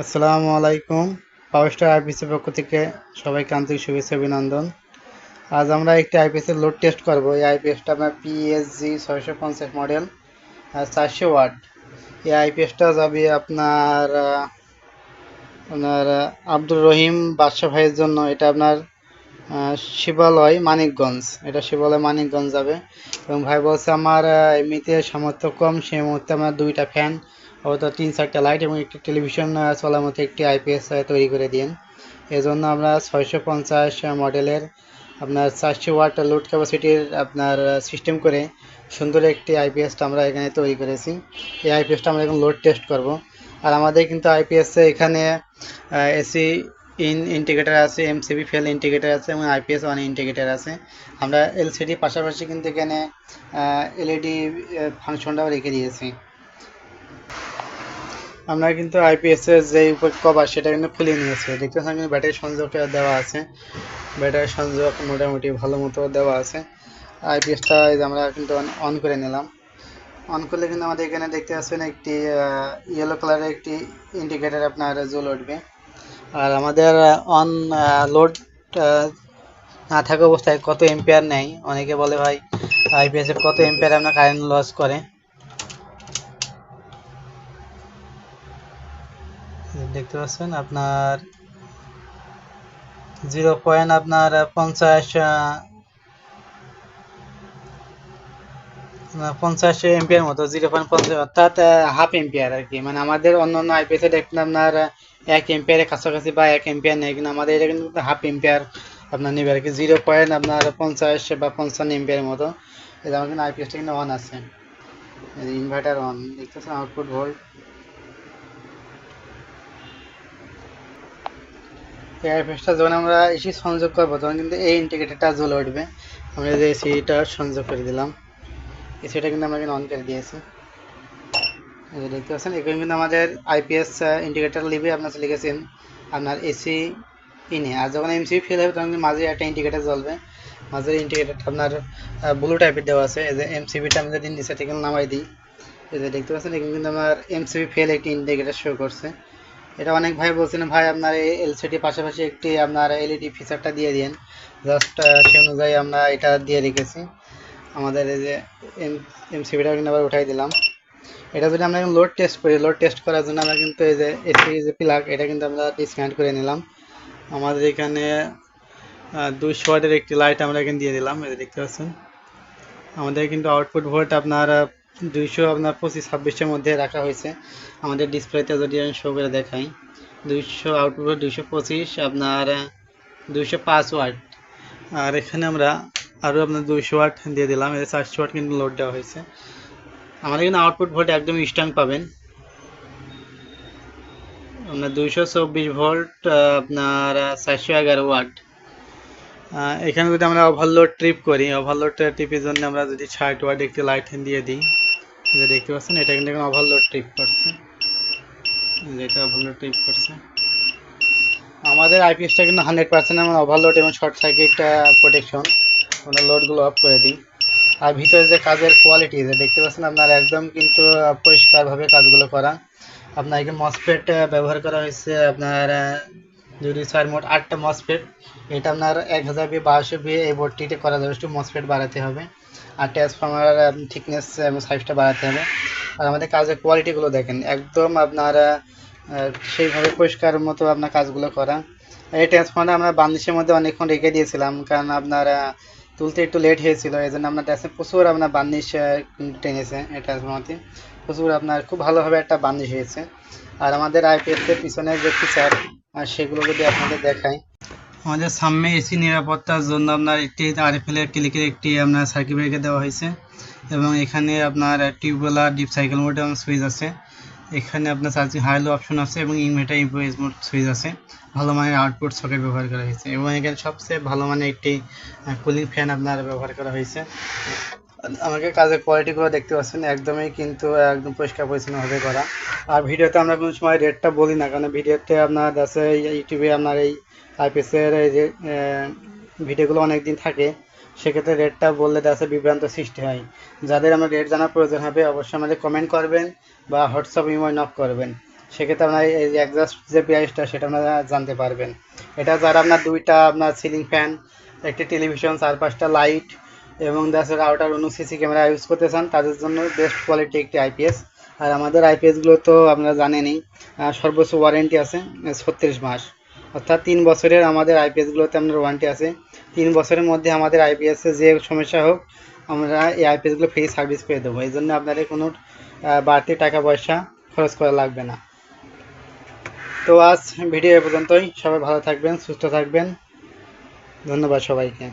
আসসালামু আলাইকুম। পাওয়ার স্টার আইপিএসের পক্ষ থেকে সবাইকে আন্তরিক শুভেচ্ছা অভিনন্দন। আজ আমরা একটি আইপিএসের লোড টেস্ট করব। এই আইপিএসটা আপনার পিএসজি ছয়শো পঞ্চাশ মডেল চারশো ওয়াট এই আইপিএসটা যাবে আপনার আপনার আব্দুর রহিম বাদশা ভাইয়ের জন্য। এটা আপনার শিবালয়, মানিকগঞ্জ। এটা শিবালয়, মানিকগঞ্জ যাবে। এবং ভাই বলছে আমার এমনিতে সামর্থ্য কম, সেই মুহূর্তে আমার দুইটা ফ্যান অথবা তিন চারটা লাইট এবং একটি টেলিভিশন চলার মতো একটি আইপিএস তৈরি করে দিন এজন্য আমরা ছয়শো পঞ্চাশ মডেলের আপনার চারশো ওয়াট লোড ক্যাপাসিটির আপনার সিস্টেম করে সুন্দর একটি আইপিএসটা আমরা এখানে তৈরি করেছি। এই আইপিএসটা আমরা এখন লোড টেস্ট করব। আর আমাদের কিন্তু আইপিএস এখানে এসি ইন ইন্টিগ্রেটার আছে এমসিবি ফেল ইন্টিগ্রেটার আছে এবং আইপিএস ওয়ান ইন্টিগ্রেটার আছে। আমরা এলসিডি পাশাপাশি কিন্তু এখানে এলইডি ফাংশনটাও রেখে দিয়েছি। আমরা কিন্তু আইপিএস এর যে কভার সেটা কিন্তু খুলে নিয়েছে। দেখতে পাচ্ছেন কিন্তু ব্যাটারি সংযোগ দেওয়া আছে। ব্যাটারি সংযোগ মোটামুটি ভালো মতো দেওয়া আছে। আইপিএসটা আমরা কিন্তু অন করে নিলাম। অন করলে কিন্তু আমাদের এখানে দেখতে পাচ্ছেন একটি ইয়েলো কালারের একটি ইন্ডিকেটর আপনার জ্বলে উঠবে। আর আমাদের অন লোড না থাকা অবস্থায় কত এম্পিয়ার নেয়? অনেকে বলে ভাই আইপিএস এর কত এম্পিয়ার আপনার কারেন্ট লস করে? দেখতে পাচ্ছেন, আপনার জিরো পয়েন্ট আপনার পঞ্চাশ পঞ্চাশ এম্পিয়ার মতো, জিরো পয়েন্ট পঞ্চাশ, অর্থাৎ হাফ এম্পিয়ার আর কি। মানে আমাদের অন্য অন্য আইপিএসে দেখুন আপনার এক এম্পিয়ারের কাছাকাছি বা এক এম্পিয়ার নেই, কিন্তু আমাদের এটা কিন্তু হাফ এম্পিয়ার আপনার নেবে আর কি। জিরো পয়েন্ট আপনার পঞ্চাশ বা পঞ্চান্ন এম্পিয়ারের মতো। এটা আমার কিন্তু আইপিএসটা কিন্তু অন আছে। ইনভার্টার অন দেখতেছেন আউটপুট ভোল্ট আইপিএসটা যখন আমরা এসি সংযোগ করব, তখন কিন্তু এই ইন্ডিকেটরটা জ্বলে উঠবে। আমরা যে এসিটা সংযোগ করে দিলাম এসিটা কিন্তু আমরা অন করে দিয়েছি। দেখতে পাচ্ছেন, এখানে কিন্তু আমাদের আইপিএস ইন্ডিকেটর লিভে আপনার লিখেছেন আপনার এসি ইনে আর যখন এমসি ফেল হবে, তখন মাঝে একটা ইন্ডিকেটর জ্বলবে। মাঝের ইন্ডিকেটরটা আপনার ব্লু টাইপের দেওয়া আছে। এই যে এমসিবিটা আমরা দিন নিচে থেকে নামাই দিই, এই দেখতে পাচ্ছেন, এখানে কিন্তু আমার এমসিবি ফেল একটি ইন্ডিকেটর শো করছে। এটা অনেক ভাই বলছেন ভাই, আপনার এই এলসিডি পাশাপাশি একটি আপনার এলইডি ফিচারটা দিয়ে দিন জাস্ট সে অনুযায়ী আমরা এটা দিয়ে রেখেছি। আমাদের এই যে এম এমসিবিটা কিন্তু আবার উঠাই দিলাম। এটা যদি আমরা লোড টেস্ট করি লোড টেস্ট করার জন্য আমরা কিন্তু এই যে এসি যে প্লাগ এটা কিন্তু আমরা ডিসকানেক্ট করে নিলাম। আমাদের এখানে দুইশো ওয়াটের একটি লাইট আমরা এখানে দিয়ে দিলাম দেখতে পাচ্ছেন। আমাদের কিন্তু আউটপুট ভোল্ট আপনার দুইশো আপনার পঁচিশ, ছাব্বিশের মধ্যে রাখা হয়েছে। আমাদের ডিসপ্লেতে যদি আমি শো করে দেখাই, দুইশো আউটপুট দুইশো পঁচিশ, আপনার দুইশো পাঁচ ওয়াট আর এখানে আমরা আরও আপনার দুইশো ওয়াট দিয়ে দিলাম এতে চারশো ওয়াট কিন্তু লোড দেওয়া হয়েছে। আমাদের কিন্তু আউটপুট ভোল্ট একদম স্ট্রং পাবেন। আপনার দুইশো চব্বিশ ভোল্ট আপনার চারশো এগারো ওয়াট এখানে যদি আমরা ওভারলোড ট্রিপ করি ওভারলোড ট্রিপের জন্য আমরা যদি ষাট ওয়াট একটি লাইট দিয়ে দিই যে দেখতে পাচ্ছেন, এটা কিন্তু এখন ওভারলোড ট্রিপ করছে। এটা ওভারলোড ট্রিপ করছে। আমাদের আইপিএসটা কিন্তু হান্ড্রেড পার্সেন্ট আমরা ওভারলোড এবং শর্ট সার্কিট প্রোটেকশন আমরা লোডগুলো অফ করে দিই। আর ভিতরে যে কাজের কোয়ালিটি যে দেখতে পাচ্ছেন, আপনার একদম কিন্তু পরিষ্কারভাবে কাজগুলো করা। আপনার এখানে মসফেট ব্যবহার করা হয়েছে, আপনার আহ, যদি ছয় মোট আটটা মসফেট এটা আপনার এক হাজার বি বারোশো বি এই বোর্ডটিতে করা যাবে। একটু মসফেট বাড়াতে হবে। আর ট্রান্সফর্মার থিকনেস এবং সাইজটা বাড়াতে হবে। আর আমাদের কাজের কোয়ালিটিগুলো দেখেন। একদম আপনার সেইভাবে পরিষ্কার মতো আপনার কাজগুলো করা। এই ট্রান্সফর্মারটা আমরা বাংলাদেশের মধ্যে অনেকক্ষণ রেখে দিয়েছিলাম কারণ আপনার তুলতে একটু লেট হয়েছিল। এই জন্য আপনার ট্রান্সফার প্রচুর আপনার বার্নিশ টেনেছে এই ট্রান্সফর্মারটি প্রচুর আপনার খুব ভালোভাবে একটা বার্নিশ হয়েছে। আর আমাদের আইপিএস এর পিছনে যে ফিচার সেগুলো যদি আপনাদের দেখাই। আমাদের সামনে এসি নিরাপত্তার জন্য আপনার একটি আরএফএল এর ক্লিকের একটি আপনার সার্কিট ব্রেকার দেওয়া হয়েছে। এবং এখানে আপনার টিউবওয়েলার ডিপ সাইকেল মোড এবং সুইচ আছে। এখানে আপনার চার্জিং হাই লো অপশন আছে এবং ইনভার্টার ইউএস মোড সুইচ আছে। ভালো মানের আউটপুট সকেট ব্যবহার করা হয়েছে। এবং এখানে সবচেয়ে ভালো মানের একটি কুলিং ফ্যান আপনার ব্যবহার করা হয়েছে। আমাকে কাজের কোয়ালিটিগুলো দেখতে পাচ্ছেন, একদমই কিন্তু, একদম পরিষ্কার পরিচ্ছন্নভাবে করা। আর ভিডিওতে আমরা কোনো সময় রেটটা বলি না, কারণ ভিডিওতে আপনার আছে ইউটিউবে আপনার এই আইপিএসের এই যে ভিডিওগুলো অনেক দিন থাকে, সেক্ষেত্রে রেটটা বললে দেখা বিভ্রান্ত সৃষ্টি হয়। যাদের আমার রেট জানার প্রয়োজন হবে, অবশ্যই আমাদের কমেন্ট করবেন বা হোয়াটসঅ্যাপ ইমো নক করবেন। সেক্ষেত্রে আপনার এই একজাস্ট যে প্রাইসটা সেটা আপনারা জানতে পারবেন। এটা যারা আপনার দুইটা আপনার সিলিং ফ্যান একটি টেলিভিশন চার পাঁচটা লাইট এবং দেখা রাউটার অনু সিসি ক্যামেরা ইউজ করতে চান তাদের জন্য বেস্ট কোয়ালিটি একটি আইপিএস আর আমাদের আইপিএসগুলো তো আপনারা জানেনই সর্বোচ্চ ওয়ারেন্টি আছে ছত্রিশ মাস। অর্থাৎ তিন বছরের আমাদের আইপিএসগুলোতে আপনার ওয়ারেন্টি আছে। তিন বছরের মধ্যে আমাদের আইপিএসে যে সমস্যা হোক, আমরা এই আইপিএসগুলো ফ্রি সার্ভিস পেয়ে দেবো। এই জন্য আপনাদের কোনো বাড়তি টাকা পয়সা খরচ করা লাগবে না। তো আজ ভিডিও এ পর্যন্তই। সবাই ভালো থাকবেন, সুস্থ থাকবেন। ধন্যবাদ সবাইকে।